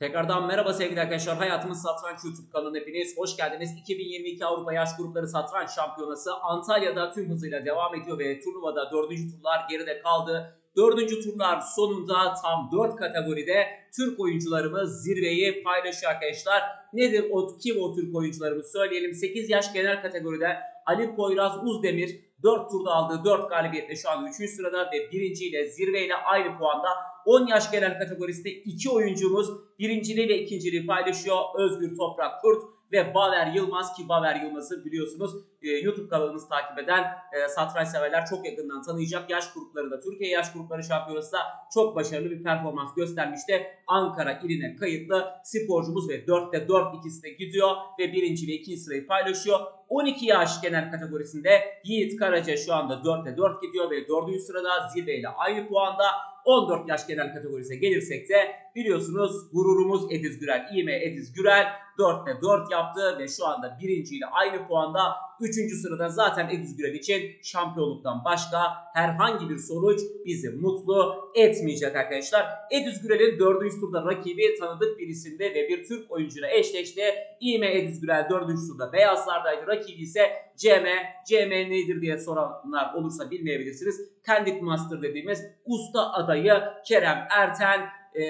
Tekrardan merhaba sevgili arkadaşlar. Hayatımız Satranç YouTube kanalına hepiniz hoş geldiniz. 2022 Avrupa Yaş Grupları Satranç Şampiyonası Antalya'da tüm hızıyla devam ediyor ve turnuvada dördüncü turlar geride kaldı. Dördüncü turlar sonunda tam 4 kategoride Türk oyuncularımız zirveyi paylaşıyor arkadaşlar. Nedir o kim o Türk oyuncularımız söyleyelim. 8 yaş genel kategoride Ali Poyraz Uzdemir 4 turda aldığı 4 galibiyetle şu an 3. sırada ve birinciyle zirveyle aynı puanda 10 yaş genel kategorisinde 2 oyuncumuz birinciliği ve ikinciliği paylaşıyor. Özgür Toprak Kurt ve Baver Yılmaz ki Baver Yılmaz'ı biliyorsunuz e, YouTube kanalımızı takip eden e, satranç severler çok yakından tanıyacak. Yaş gruplarında Türkiye Yaş Grupları Şampiyonası da çok başarılı bir performans göstermişti. Ankara iline kayıtlı sporcumuz ve 4'te 4 ikisi de gidiyor ve birinci ve ikinci sırayı paylaşıyor. 12 yaş genel kategorisinde Yiğit Karaca şu anda 4'te 4 gidiyor ve 4. sırada zirveyle aynı puanda. 14 yaş genel kategorisine gelirsek de biliyorsunuz gururumuz Ediz Gürel, İme Ediz Gürel 4'te 4 yaptı ve şu anda birinciyle aynı puanda. 3. sırada zaten Ediz Gürel için şampiyonluktan başka herhangi bir sonuç bizi mutlu etmeyecek arkadaşlar. Ediz Gürel'in 4. turda rakibi tanıdık bir isimde ve bir Türk oyuncuyla eşleşti. İme Ediz Gürel 4. turda beyazlardaydı. Rakibi ise CM. CM nedir diye soranlar olursa bilmeyebilirsiniz. Candid Master dediğimiz usta adayı Kerem Erten e,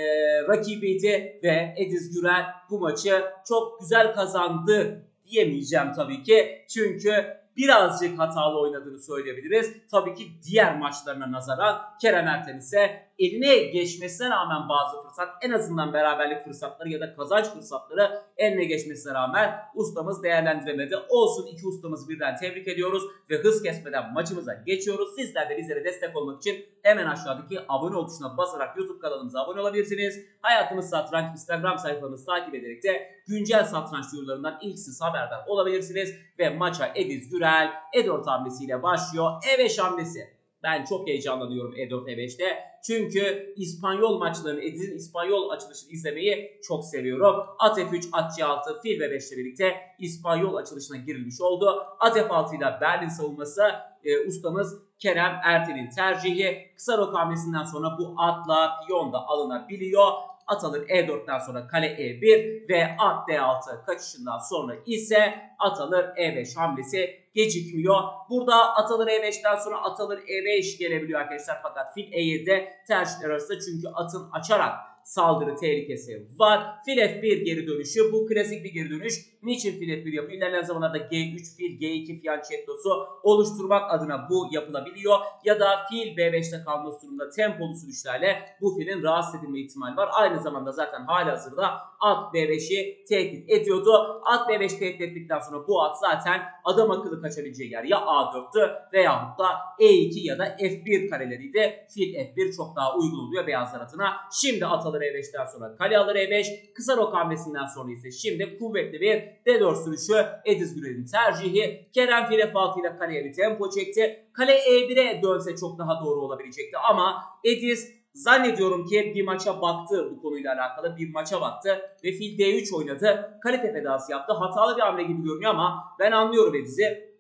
rakibiydi ve Ediz Gürel bu maçı çok güzel kazandı diyemeyeceğim tabii ki. Çünkü birazcık hatalı oynadığını söyleyebiliriz. Tabii ki diğer maçlarına nazaran Kerem Erten ise eline geçmesine rağmen bazı fırsat en azından beraberlik fırsatları ya da kazanç fırsatları eline geçmesine rağmen ustamız değerlendiremedi. Olsun iki ustamızı birden tebrik ediyoruz ve hız kesmeden maçımıza geçiyoruz. Sizler de bizlere destek olmak için hemen aşağıdaki abone ol tuşuna basarak YouTube kanalımıza abone olabilirsiniz. Hayatımız Satranç Instagram sayfamızı takip ederek de güncel satranç duyurularından ilk siz haberdar olabilirsiniz. Ve maça Ediz Gürel E4 hamlesiyle başlıyor. E5 hamlesi. Ben çok heyecanlanıyorum E4 E5'te. Çünkü İspanyol maçlarını, Ediz'in İspanyol açılışını izlemeyi çok seviyorum. At F3, At C6, Fil ve 5 ile birlikte İspanyol açılışına girilmiş oldu. At F6 ile Berlin savunması e, ustamız Kerem Erten'in tercihi. Kısa rok hamlesinden sonra bu atla piyon da alınabiliyor. At alır E4'ten sonra kale E1 ve at D6 kaçışından sonra ise at alır E5 hamlesi gecikmiyor. Burada at alır E5'ten sonra at alır E5 gelebiliyor arkadaşlar fakat fil E7'de tercihler arasında çünkü atın açarak saldırı tehlikesi var. Fil F1 geri dönüşü bu klasik bir geri dönüş. Niçin fil F1 yapıyor? İlerleyen zamanlarda G3 fil G2 fiyanchettosu oluşturmak adına bu yapılabiliyor. Ya da fil B5'te kalması durumunda tempolu sürüşlerle bu filin rahatsız edilme ihtimali var. Aynı zamanda zaten hali hazırda at B5'i tehdit ediyordu. At B5 tehdit ettikten sonra bu at zaten adam akıllı kaçabileceği yer ya A4'tü veyahut da E2 ya da F1 kareleriydi. Fil F1 çok daha uygun oluyor beyazlar adına. Şimdi at E5'ten sonra kale alır E5. Kısa rok hamlesinden sonra ise şimdi kuvvetli bir D4 sürüşü Ediz Gürel'in tercihi. Kerem fil F6 ile kaleye bir tempo çekti. Kale E1'e dönse çok daha doğru olabilecekti ama Ediz Zannediyorum ki bir maça baktı bu konuyla alakalı bir maça baktı ve fil D3 oynadı. Kalite fedası yaptı. Hatalı bir hamle gibi görünüyor ama ben anlıyorum Ediz'i.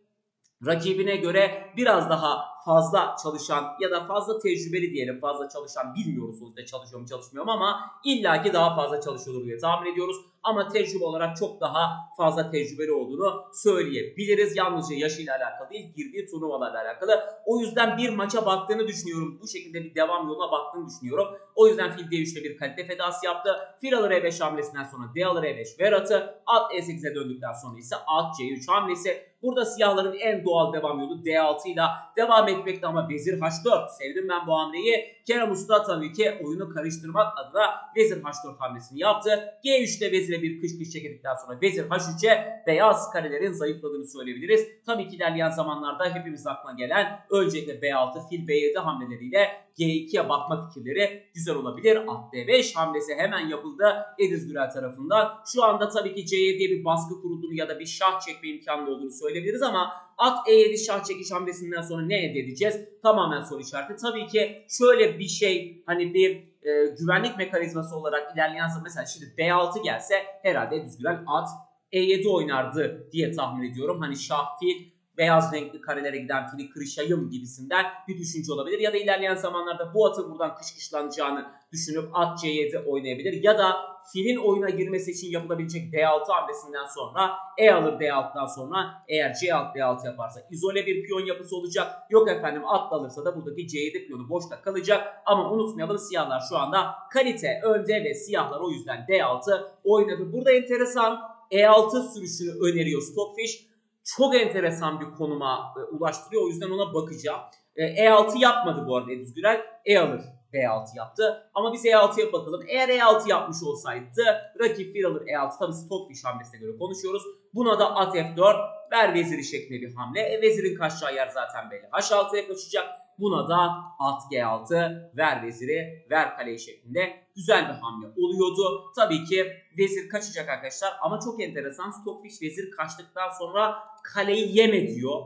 Rakibine göre biraz daha fazla çalışan ya da fazla tecrübeli diyelim fazla çalışan bilmiyoruz sonuçta çalışıyor mu çalışmıyor mu ama illaki daha fazla çalışıyordur diye tahmin ediyoruz. Ama tecrübe olarak çok daha fazla tecrübeli olduğunu söyleyebiliriz. Yalnızca yaşıyla alakalı değil girdiği turnuvalarla alakalı. O yüzden bir maça baktığını düşünüyorum. Bu şekilde bir devam yoluna baktığını düşünüyorum. O yüzden fil D3'te bir kalite fedası yaptı. Fil alır E5 hamlesinden sonra D alır E5 ver atı. At E8'e döndükten sonra ise at C3 hamlesi. Burada siyahların en doğal devam yolu D6 ile devam etmekte ama vezir H4. Sevdim ben bu hamleyi. Kerem Usta tabii ki oyunu karıştırmak adına vezir H4 hamlesini yaptı. G3'te vezire bir kış kış çekildikten sonra vezir H3'e beyaz karelerin zayıfladığını söyleyebiliriz. Tabii ki ilerleyen zamanlarda hepimiz aklına gelen öncelikle B6 fil B7 hamleleriyle G2'ye bakma fikirleri güzel olabilir. At D5 hamlesi hemen yapıldı Ediz Gürel tarafından. Şu anda tabii ki C7'ye bir baskı kurulduğunu ya da bir şah çekme imkanı olduğunu söyleyebiliriz ama at E7 şah çekiş hamlesinden sonra ne elde edeceğiz? Tamamen soru işareti. Tabii ki şöyle bir şey hani bir e, güvenlik mekanizması olarak ilerleyen zaman mesela şimdi B6 gelse herhalde Ediz Gürel at E7 oynardı diye tahmin ediyorum. Hani şah fil beyaz renkli karelere giden fili kırışayım gibisinden bir düşünce olabilir. Ya da ilerleyen zamanlarda bu atın buradan kışkışlanacağını düşünüp at C7 oynayabilir. Ya da filin oyuna girmesi için yapılabilecek D6 hamlesinden sonra E alır D6'dan sonra eğer C6 D6 yaparsa izole bir piyon yapısı olacak. Yok efendim at alırsa da buradaki C7 piyonu boşta kalacak. Ama unutmayalım siyahlar şu anda kalite önde ve siyahlar o yüzden D6 oynadı. Burada enteresan E6 sürüşünü öneriyor Stockfish. Çok enteresan bir konuma e, ulaştırıyor. O yüzden ona bakacağım. E, E6 yapmadı bu arada Ediz Gürel. E alır E6 yaptı. Ama biz E6'ya bakalım. Eğer E6 yapmış olsaydı rakip fil alır E6. Tabi Stockfish hamlesine göre konuşuyoruz. Buna da at F4 ver veziri şeklinde bir hamle. E, vezirin kaçacağı yer zaten belli. H6'ya kaçacak. Buna da at G6 ver veziri ver kaleyi şeklinde güzel bir hamle oluyordu. Tabii ki vezir kaçacak arkadaşlar ama çok enteresan Stockfish vezir kaçtıktan sonra kaleyi yeme diyor.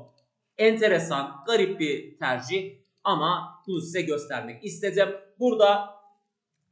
Enteresan, garip bir tercih ama bunu size göstermek istedim. Burada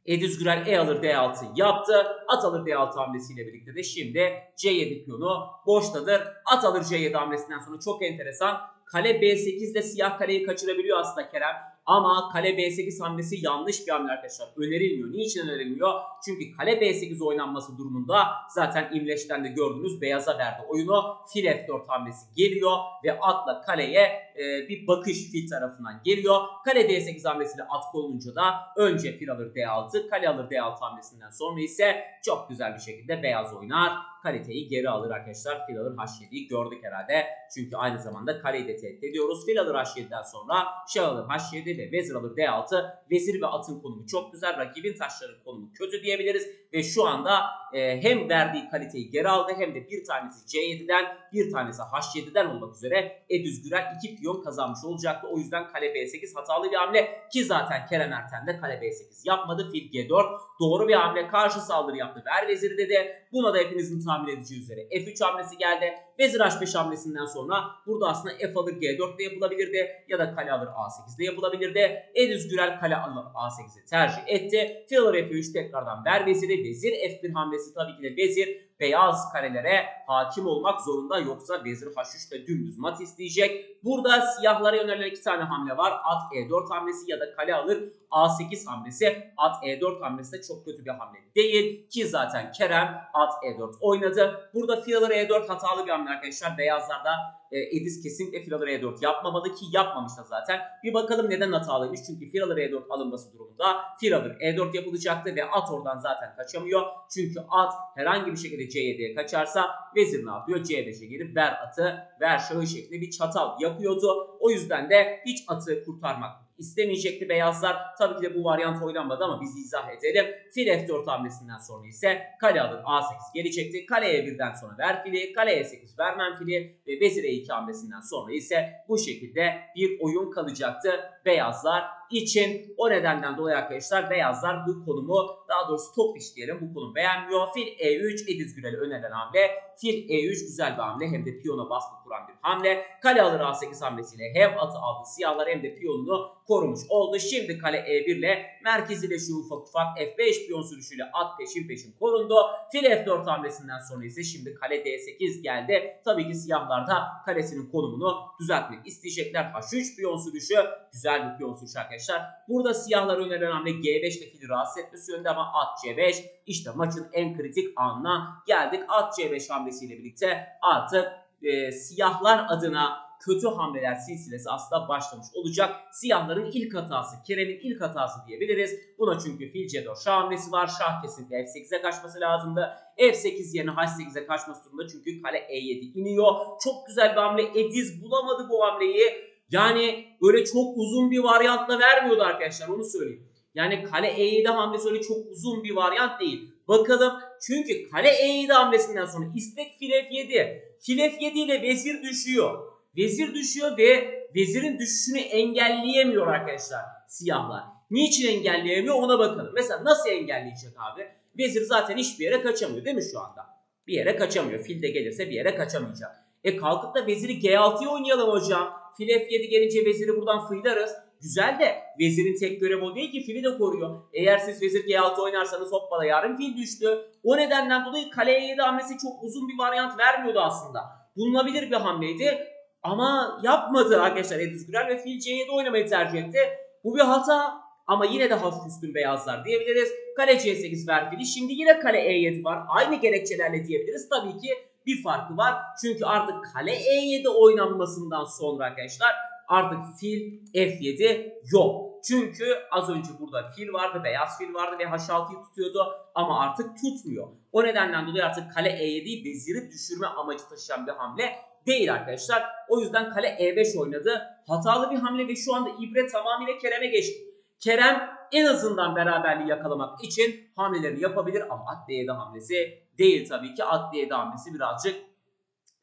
Ediz Gürel E alır D6 yaptı. At alır D6 hamlesiyle birlikte de şimdi C7 piyonu boştadır. At alır C7 hamlesinden sonra çok enteresan. Kale B8 ile siyah kaleyi kaçırabiliyor aslında Kerem. Ama kale B8 hamlesi yanlış bir hamle arkadaşlar. Önerilmiyor. Niçin önerilmiyor? Çünkü kale B8 oynanması durumunda zaten İmleç'ten de gördüğünüz beyaza verdi oyunu. Fil F4 hamlesi geliyor ve atla kaleye e, bir bakış fil tarafından geliyor. Kale D8 hamlesiyle at konulunca da önce fil alır D6, kale alır D6 hamlesinden sonra ise çok güzel bir şekilde beyaz oynar. Kaliteyi geri alır arkadaşlar. Fil alır H7'yi gördük herhalde. Çünkü aynı zamanda kaleyi de tehdit ediyoruz. Fil alır H7'den sonra şah alır H7 ve vezir alır D6. Vezir ve atın konumu çok güzel. Rakibin taşların konumu kötü diyebiliriz. Ve şu anda e, hem verdiği kaliteyi geri aldı hem de bir tanesi C7'den bir tanesi H7'den olmak üzere Edüz Gürel 2 piyon kazanmış olacaktı. O yüzden kale B8 hatalı bir hamle ki zaten Kerem Erten de kale B8 yapmadı. Fil G4 doğru bir hamle karşı saldırı yaptı. Ver veziri dedi. Buna da hepinizin tahmin edeceği üzere F3 hamlesi geldi. Vezir H5 hamlesinden sonra burada aslında F alır G4 de yapılabilirdi ya da kale alır A8 de yapılabilirdi. Edüz Gürel kale alır A8'i tercih etti. Fil alır F3 tekrardan ver veziri. Vezir F1 hamlesi tabii ki de vezir beyaz karelere hakim olmak zorunda yoksa vezir H3 ile dümdüz mat isteyecek. Burada siyahlara yönelen iki tane hamle var. At E4 hamlesi ya da kale alır A8 hamlesi. At E4 hamlesi de çok kötü bir hamle değil ki zaten Kerem at E4 oynadı. Burada fil alır E4 hatalı bir hamle arkadaşlar. Beyazlarda e, Ediz kesinlikle fil alır E4 yapmamalı ki yapmamış da zaten. Bir bakalım neden hatalıymış. Çünkü fil alır E4 alınması durumunda fil alır E4 yapılacaktı ve at oradan zaten kaçamıyor. Çünkü at herhangi bir şekilde C7'ye kaçarsa vezir ne yapıyor? C5'e gelip ver atı, ver şahı şeklinde bir çatal yapıyordu. O yüzden de hiç atı kurtarmak istemeyecekti beyazlar. Tabii ki de bu varyant oynanmadı ama biz izah edelim. Fil F4 hamlesinden sonra ise kale alır A8 gelecekti. Kaleye birden sonra ver fili, kale E8 vermem fili ve vezir E2 hamlesinden sonra ise bu şekilde bir oyun kalacaktı beyazlar için. O nedenden dolayı arkadaşlar beyazlar bu konumu daha doğrusu top iş diyelim bu konumu beğenmiyor. Fil E3 Ediz Gürel'e önerilen hamle. Fil E3 güzel bir hamle hem de piyona baskı kuran bir hamle. Kale alır A8 hamlesiyle hem atı aldı siyahlar hem de piyonunu korumuş oldu. Şimdi kale E1 ile merkezileşiyor ufak ufak F5 piyon sürüşüyle at peşin peşin korundu. Fil F4 hamlesinden sonra ise şimdi kale D8 geldi. Tabii ki siyahlar da kalesinin konumunu düzeltmek isteyecekler. H3 piyon sürüşü güzel bir piyon sürüşü arkadaşlar. Burada siyahlar önerilen hamle G5 ile fili rahatsız etmesi yönünde ama at C5 işte maçın en kritik anına geldik. At C5 hamlesiyle birlikte artık e, siyahlar adına kötü hamleler silsilesi aslında başlamış olacak. Siyahların ilk hatası, Kerem'in ilk hatası diyebiliriz. Buna çünkü fil C4 şah hamlesi var. Şah kesinlikle F8'e kaçması lazımdı. F8 yerine H8'e kaçması durumunda çünkü kale E7 iniyor. Çok güzel bir hamle. Ediz bulamadı bu hamleyi. Yani böyle çok uzun bir varyantla vermiyordu arkadaşlar onu söyleyeyim. Yani kale E7 hamlesi öyle çok uzun bir varyant değil. Bakalım çünkü kale E7 hamlesinden sonra istek fil F7. Fil F7 ile vezir düşüyor. Vezir düşüyor ve vezirin düşüşünü engelleyemiyor arkadaşlar siyahlar. Niçin engelleyemiyor ona bakalım. Mesela nasıl engelleyecek abi? Vezir zaten hiçbir yere kaçamıyor değil mi şu anda? Bir yere kaçamıyor. Fil de gelirse bir yere kaçamayacak. E kalkıp da veziri G6'ya oynayalım hocam. Fil F7 gelince veziri buradan fıylarız. Güzel de vezirin tek görevi o değil ki fili de koruyor. Eğer siz vezir G6 oynarsanız hoppala yarın fil düştü. O nedenden dolayı kale E7 hamlesi çok uzun bir varyant vermiyordu aslında. Bulunabilir bir hamleydi. Ama yapmadı arkadaşlar Ediz Gürel ve fil C7 oynamayı tercih etti. Bu bir hata ama yine de hafif üstün beyazlar diyebiliriz. Kale C8 ver fili. Şimdi yine kale E7 var. Aynı gerekçelerle diyebiliriz. Tabii ki bir farkı var. Çünkü artık kale E7 oynanmasından sonra arkadaşlar artık fil F7 yok. Çünkü az önce burada fil vardı, beyaz fil vardı ve H6'yı tutuyordu ama artık tutmuyor. O nedenden dolayı artık kale E7'yi veziri düşürme amacı taşıyan bir hamle değil arkadaşlar. O yüzden kale E5 oynadı. Hatalı bir hamle ve şu anda ibre tamamıyla Kerem'e geçti. Kerem en azından beraberliği yakalamak için hamleleri yapabilir ama D7 hamlesi değil tabii ki. D7 hamlesi birazcık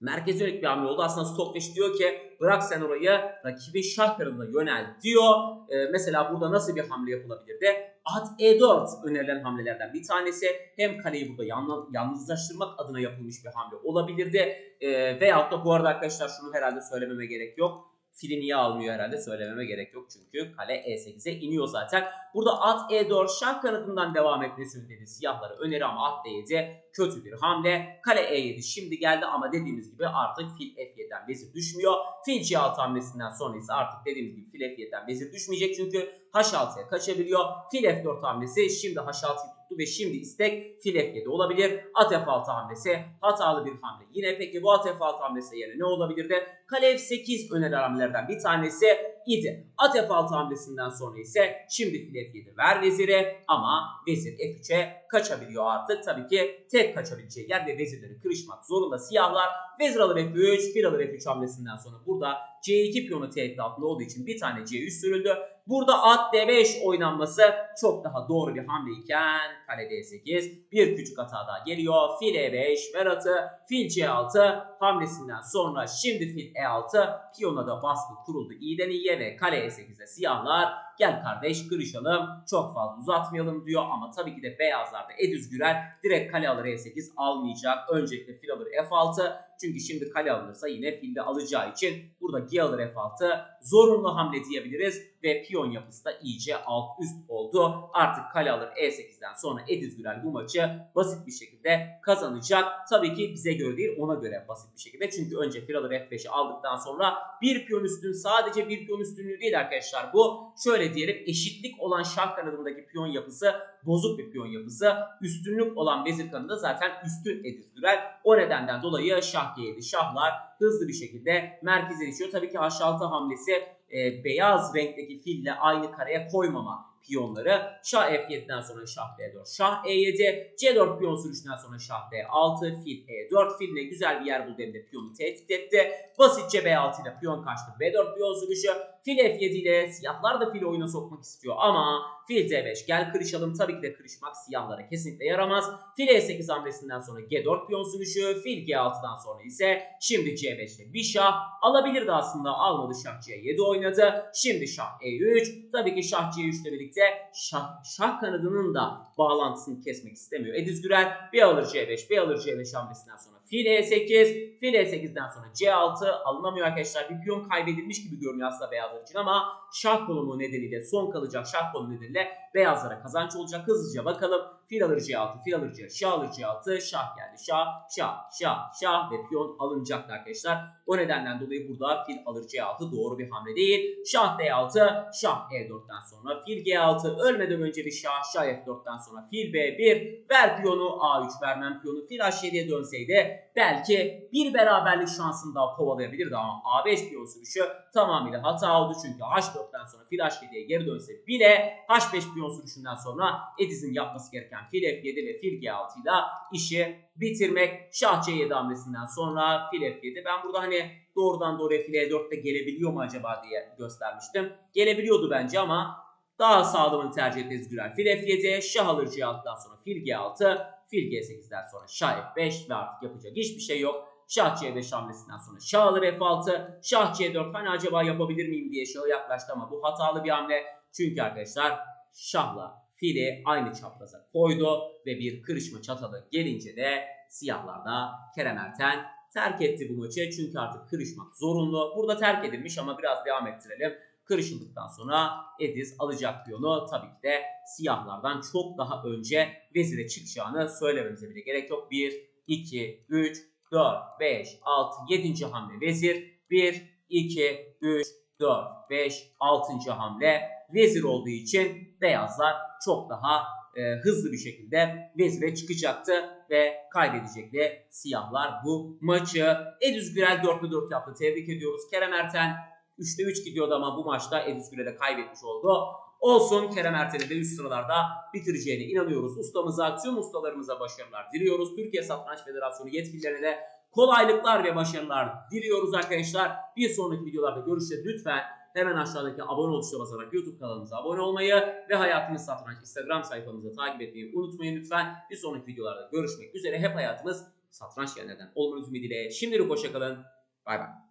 merkeze yönelik bir hamle oldu. Aslında Stockfish diyor ki bırak sen orayı rakibin şah karınına yönel diyor. Ee, mesela burada nasıl bir hamle yapılabilirdi? At E4 önerilen hamlelerden bir tanesi. Hem kaleyi burada yalnız, yalnızlaştırmak adına yapılmış bir hamle olabilirdi. Ee, veyahut da bu arada arkadaşlar şunu herhalde söylememe gerek yok. Fili niye almıyor herhalde söylememe gerek yok. Çünkü kale E8'e iniyor zaten. Burada at E4 şah kanadından devam etmesi yönünde siyahlara öneri ama at D7 kötü bir hamle. Kale E7 şimdi geldi ama dediğimiz gibi artık fil F7'den vezir düşmüyor. Fil C6 hamlesinden sonra ise artık dediğimiz gibi fil F7'den vezir düşmeyecek çünkü H6'ya kaçabiliyor. Fil F4 hamlesi şimdi H6'yı tuttu ve şimdi istek fil F7 olabilir. At F6 hamlesi hatalı bir hamle. Yine peki bu at F6 hamlesi yerine ne olabilirdi? Kale F8 öneri hamlelerden bir tanesi idi. At F6 hamlesinden sonra ise şimdi fil F7 ver vezire ama vezir F3'e kaçabiliyor artık. Tabii ki tek kaçabileceği yer ve vezirleri kırışmak zorunda siyahlar. Vezir alır F3, fil alır F3 hamlesinden sonra burada C2 piyonu tehdit altında olduğu için bir tane C3 sürüldü. Burada at D5 oynanması çok daha doğru bir hamleyken kale D8 bir küçük hata daha geliyor. Fil E5 ver atı fil C6 hamlesinden sonra şimdi fil E6 piyona da baskı kuruldu iyiden iyiye ve kale E8'e siyahlar gel kardeş kırışalım çok fazla uzatmayalım diyor ama tabii ki de beyazlarda Edüz Gürel direkt kale alır E8 almayacak. Öncelikle fil alır F6 çünkü şimdi kale alınırsa yine filde alacağı için burada G alır F6 zorunlu hamle diyebiliriz ve piyon yapısı da iyice alt üst oldu. Artık kale alır E8'den sonra Ediz Gürel bu maçı basit bir şekilde kazanacak. Tabii ki bize göre değil ona göre basit bir şekilde. Çünkü önce fil alır F5'i aldıktan sonra bir piyon üstün sadece bir piyon üstünlüğü değil arkadaşlar bu. Şöyle diyelim eşitlik olan şah kanadındaki piyon yapısı bozuk bir piyon yapısı. Üstünlük olan vezir kanadı zaten üstün Ediz Gürel. O nedenden dolayı şah G7 şahlar hızlı bir şekilde merkeze düşüyor. Tabii ki H6 hamlesi e, beyaz renkteki fille aynı kareye koymama piyonları. Şah F7'den sonra şah D4, şah E7, C4 piyon sürüşünden sonra şah D6, fil E4. Fille güzel bir yer buldu hem de piyonu tehdit etti. Basitçe B6 ile piyon kaçtı. B4 piyon sürüşü. Fil F7 ile siyahlar da fili oyuna sokmak istiyor ama fil D5 gel kırışalım. Tabii ki de kırışmak siyahlara kesinlikle yaramaz. Fil E8 hamlesinden sonra G4 piyon sürüşü. Fil G6'dan sonra ise şimdi C5 ile bir şah alabilirdi aslında. Almadı şah C7 oynadı. Şimdi şah E3. Tabii ki şah C3 ile birlikte şah, şah kanadının da bağlantısını kesmek istemiyor. Ediz Gürel bir alır C5, bir alır C5 hamlesinden sonra fil E8, fil E8'den sonra C6 alınamıyor arkadaşlar. Bir piyon kaybedilmiş gibi görünüyor aslında beyazlar için ama şah konumu nedeniyle son kalacak şah konumu nedeniyle beyazlara kazanç olacak. Hızlıca bakalım. Fil alır C6, fil alır C, şah alır C6, şah geldi. Şah, şah, şah, şah ve piyon alınacaktı arkadaşlar. O nedenden dolayı burada fil alır C6 doğru bir hamle değil. Şah D6, şah E4'ten sonra fil G6, ölmeden önce bir şah, şah F4'ten sonra fil B1, ver piyonu A3 vermem piyonu fil H7'ye dönseydi belki bir beraberlik şansını daha kovalayabilirdi ama A5 piyon sürüşü tamamıyla hata oldu çünkü H4'ten sonra fil H7'ye geri dönse bile H5 piyon sürüşünden sonra Ediz'in yapması gereken fil F7 ve fil G6 ile işi bitirmek. Şah C7 hamlesinden sonra fil F7. Ben burada hani doğrudan doğruya fil E4'te gelebiliyor mu acaba diye göstermiştim. Gelebiliyordu bence ama daha sağlamını tercih etti Ezgürel. Fil F7, şah alır C6'dan sonra fil G6, fil G8'den sonra şah F5 ve artık yapacak hiçbir şey yok. Şah C5 hamlesinden sonra şah alır F6, şah C4 hani acaba yapabilir miyim diye şahı yaklaştı ama bu hatalı bir hamle. Çünkü arkadaşlar şahla fili aynı çapraza koydu ve bir kırışma çatalı gelince de siyahlar da Kerem Erten terk etti bu maçı. Çünkü artık kırışmak zorunlu. Burada terk edilmiş ama biraz devam ettirelim. Kırışıldıktan sonra Ediz alacak piyonu tabii ki de siyahlardan çok daha önce vezire çıkacağını söylememize bile gerek yok. 1, 2, 3, 4, 5, 6, 7. hamle vezir. 1, 2, 3, 4, 5, 6. hamle vezir olduğu için beyazlar çok daha e, hızlı bir şekilde vezire çıkacaktı ve kaybedecekti siyahlar bu maçı. Edüz Gürel 4'te 4 yaptı. Tebrik ediyoruz. Kerem Erten 3'te 3 gidiyordu ama bu maçta Edüz Gürel'e kaybetmiş oldu. Olsun Kerem Erten'in de üst sıralarda bitireceğine inanıyoruz. Ustamıza, tüm ustalarımıza başarılar diliyoruz. Türkiye Satranç Federasyonu yetkililerine de kolaylıklar ve başarılar diliyoruz arkadaşlar. Bir sonraki videolarda görüşeceğiz. Lütfen hemen aşağıdaki abone ol tuşuna basarak YouTube kanalımıza abone olmayı ve Hayatımız Satranç Instagram sayfamızı takip etmeyi unutmayın lütfen. Bir sonraki videolarda görüşmek üzere. Hep hayatımız satranç yerlerden olmanız ümidiyle. Şimdilik hoşçakalın. Bay bay.